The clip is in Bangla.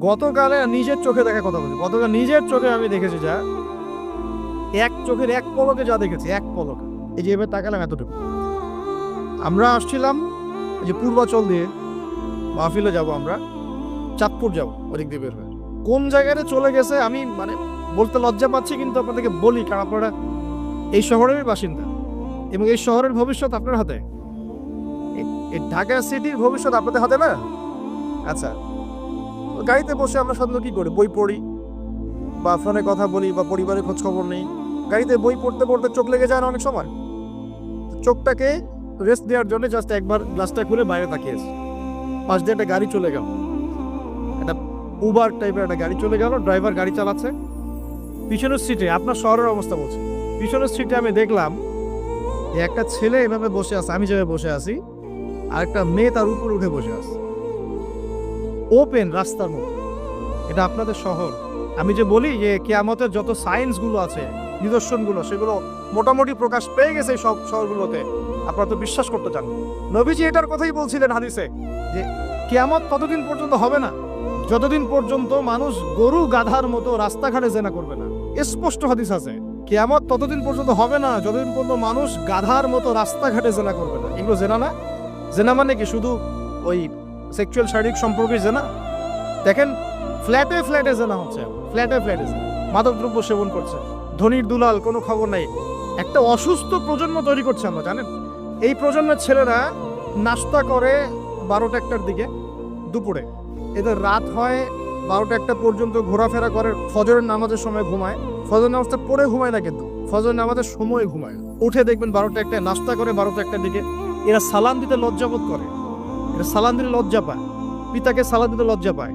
গতকালে নিজের চোখে দেখা কথা বলছি। গতকাল নিজের চোখে আমি দেখেছি যা। এক চোখের এক পলকে যা দেখেছি, এক পলকে। এই যে এবার তাকালাম এতটুকু। আমরা আসছিলাম যে পূর্বাচল দিয়ে। মাহফিলে যাব আমরা। চাঁদপুর যাব, ওদিক দিয়ে বের হয়ে। কোন জায়গায় চলে গেছে আমি মানে বলতে লজ্জা পাচ্ছি, কিন্তু আপনাদেরকে বলি, কারণ আপনারা এই শহরেরই বাসিন্দা। এবং এই শহরের ভবিষ্যৎ আপনার হাতে। ঢাকা সিটির ভবিষ্যৎ আপনাদের হাতে না? আচ্ছা। গাড়িতে বসে আমরা সাধারণত কি করি? বই পড়ি বা ফোনে কথা বলি বা পরিবারের খোঁজ খবর নেই। গাড়িতে বই পড়তে পড়তে চোখ লেগে যায় না অনেক সময়। চোখটাকে রেস্ট দেওয়ার জন্য জাস্ট একবার গ্লাসটা খুলে বাইরে তাকিয়েছি পাশ দিয়ে একটা গাড়ি চলে গেল। একটা উবার টাইপের একটা গাড়ি চলে গেল ড্রাইভার গাড়ি চালাচ্ছে। পিছনের সিটে আপনার শহরের অবস্থা বলছে। পিছনের সিটে আমি দেখলাম যে একটা ছেলে এভাবে বসে আছে, আমি যেভাবে বসে আছি আর একটা মেয়ে তার উপর উঠে বসে আছে। ওপেন রাস্তার মতো এটা আপনাদের শহর। আমি যে বলি যে কেয়ামতের যত সায়েন্সগুলো আছে, নিদর্শনগুলো, সেগুলো মোটামুটি প্রকাশ পেয়ে গেছে সব শহরগুলোতে। আপনারা তো বিশ্বাস করতে চান। নবীজি এটার কথাই বলছিলেন হাদিসে যে কেয়ামত ততদিন পর্যন্ত হবে না। যতদিন পর্যন্ত মানুষ গরু গাধার মতো রাস্তাঘাটে জেনা করবে না। স্পষ্ট হাদিস আছে। কেয়ামত ততদিন পর্যন্ত হবে না, যতদিন পর্যন্ত মানুষ গাধার মতো রাস্তাঘাটে জেনা করবে না। এগুলো জেনা না? জেনা মানে কি? শুধু ওই সেক্সুয়াল, শারীরিক সম্পর্কে জেনা। দেখেন, ফ্ল্যাটে ফ্ল্যাটে জেনা হচ্ছে, ফ্ল্যাটে ফ্ল্যাটে জেনা। মাদকদ্রব্য সেবন করছে, ধনির দুলাল, কোনো খবর নাই। একটা অসুস্থ প্রজন্ম তৈরি করছে আমরা, জানেন? এই প্রজন্মের ছেলেরা নাস্তা করে বারোটা একটার দিকে, দুপুরে। এদের রাত হয় বারোটা একটা পর্যন্ত, ঘোরাফেরা করে, ফজরের নামাজের সময় ঘুমায়। ফজর নামাজটা পড়ে ঘুমায় না কিন্তু ফজর নামাজের সময় ঘুমায়। উঠে দেখবেন বারোটা একটা নাস্তা করে, বারোটা একটার দিকে। এরা সালাম দিতে লজ্জাবোধ করে। এরা সালাম দিলে লজ্জা পায়। পিতাকে সালাম দিতে লজ্জা পায়।